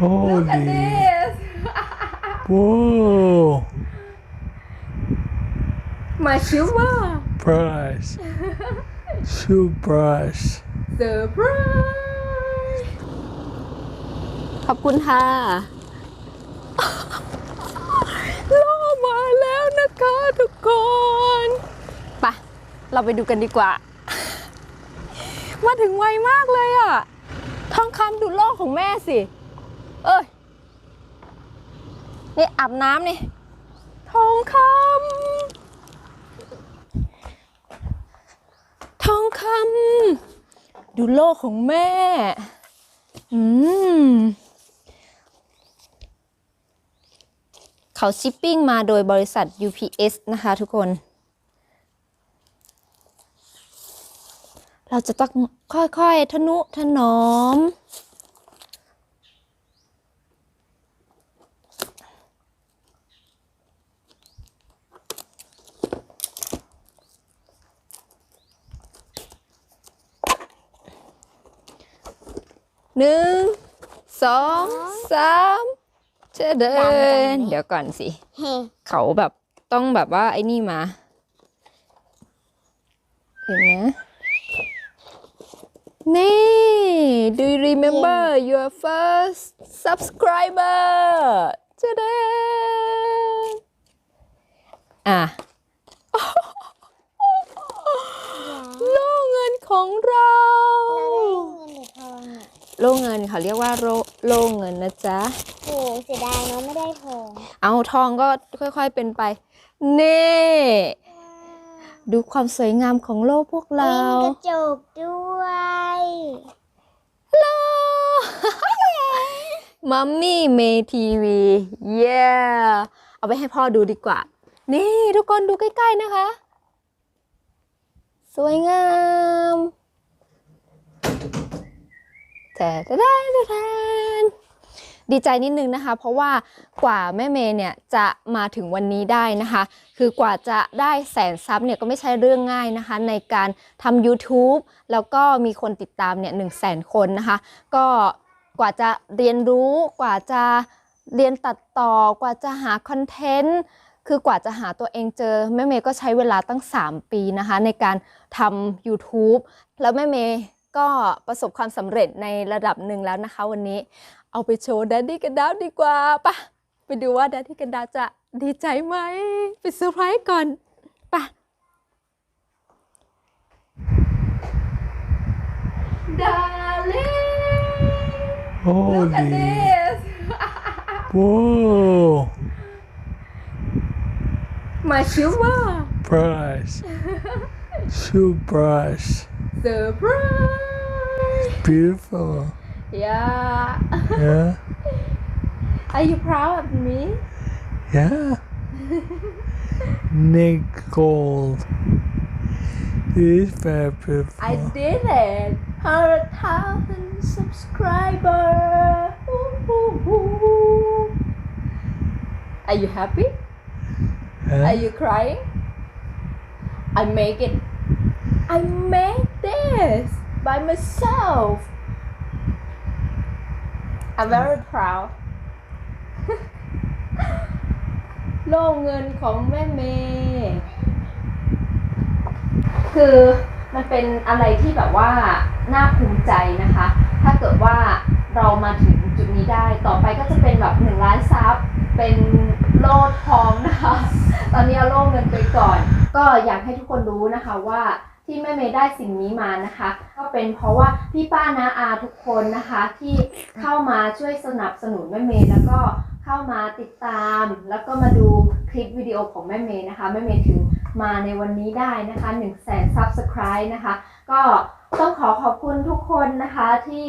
Holy. this Whoa. my silver Surprise. Surprise. surprise ขอบคุณค่ะล่อมาแล้วนะคะทุกคนไปะเราไปดูกันดีกว่า มาถึงไวมากเลยอะทองคำดูโลกของแม่สิ เอ้ย นี่อาบน้ำนี่ ทองคำ ทองคำ ดูโลกของแม่ อืม เขาชิปปิ้งมาโดยบริษัท UPS นะคะทุกคน เราจะต้องค่อยๆ ทนุถนอม หนึ่งสองสามเจะเดิน เดี๋ยวก่อนสิ เขาแบบต้องแบบว่าไอ้นี่มาเห็นนะนี่ do you remember your first subscriber เจะเดินอะ โล่เงินของเรา เราได้เงินหรือทองอะ โล่เงินเขาเรียกว่าโล่โล่เงินนะจ๊ะโอ้เสียดายเนาะไม่ได้ทองเอาทองก็ค่อยๆเป็นไป นี่ ดูความสวยงามของโลกพวกเรากระจกด้วยโลมัมมี่เมทีวีเย้เอาไปให้พ่อดูดีกว่า นี่ทุกคนดูใกล้ๆนะคะ สวยงาม แต่แต่แต่ดีใจนิดนึงนะคะ เพราะว่ากว่าแม่เมย์เนี่ยจะมาถึงวันนี้ได้นะคะ คือกว่าจะได้แสนซับเนี่ยก็ไม่ใช่เรื่องง่ายนะคะ ในการทำ YouTube แล้วก็มีคนติดตามเนี่ยหนึ่งแสนคนนะคะ ก็กว่าจะเรียนรู้กว่าจะเรียนตัดต่อกว่าจะหาคอนเทนต์คือกว่าจะหาตัวเองเจอแม่เมย์ก็ใช้เวลาตั้ง 3 ปีนะคะ ในการทำ YouTube แล้วแม่เมย์ ก็ประสบความสำเร็จในระดับหนึ่งแล้วนะคะ วันนี้เอาไปโชว์แดดดี้กันดาวดีกว่าปะไปดูว่าแดดดี้กันดาวจะดีใจไหมไปเซอร์ไพรส์ก่อนปะ Darling Look at Holy. this Whoa. My silver Surprise. Surprise. Surprise Beautiful. Yeah Yeah. Are you proud of me? Yeah. Nick Gold. It is very beautiful. I did it! 100,000 subscribers! Are you happy? Yeah. Are you crying? I make it. I made this by myself. I'm very proud. โล่เงินของแม่เมย์คือมันเป็นอะไรที่แบบว่าน่าภูมิใจนะคะ ถ้าเกิดว่าเรามาถึงจุดนี้ได้ ต่อไปก็จะเป็นแบบหนึ่งล้านซับ เป็นโล่ทองนะคะ ตอนนี้เอาโล่เงินไปก่อน ก็อยากให้ทุกคนรู้นะคะว่า ที่แม่เมย์ได้สิ่งนี้มานะคะ ก็เป็นเพราะว่าพี่ป้านาอาทุกคนนะคะที่เข้ามาช่วยสนับสนุนแม่เมย์แล้วก็เข้ามาติดตาม แล้วก็มาดูคลิปวิดีโอของแม่เมย์นะคะแม่เมย์ถึงมาในวันนี้ได้นะคะ1 0 0 0 0แสน Subscribe นะคะ ก็ต้องขอขอบคุณทุกคนนะคะที่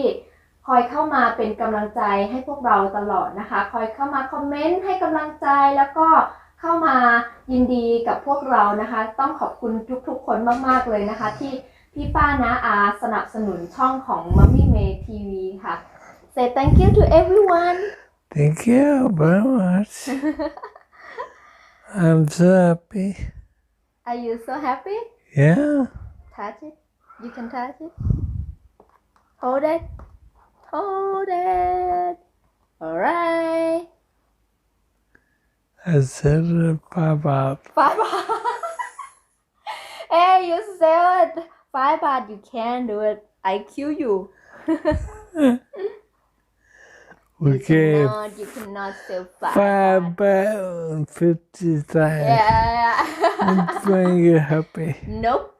คอยเข้ามาเป็นกำลังใจให้พวกเราตลอดนะคะ คอยเข้ามาคอมเมนต์ให้กำลังใจแล้วก็ เข้ามายินดีกับพวกเรานะคะ ต้องขอบคุณทุกๆคนมากๆเลยนะคะ ที่พี่ป้านาอาสนับสนุนช่องของ Mummy May TV ค่ะ Say thank you to everyone Thank you very much. I'm so happy. Are you so happy Yeah. touch it you can touch it hold it hold it I hacer five Five Hey, you said five baht. You can't do it. I kill you. Okay. No, you cannot say five. Five baht fifty times. Yeah. That's when you happy. Nope.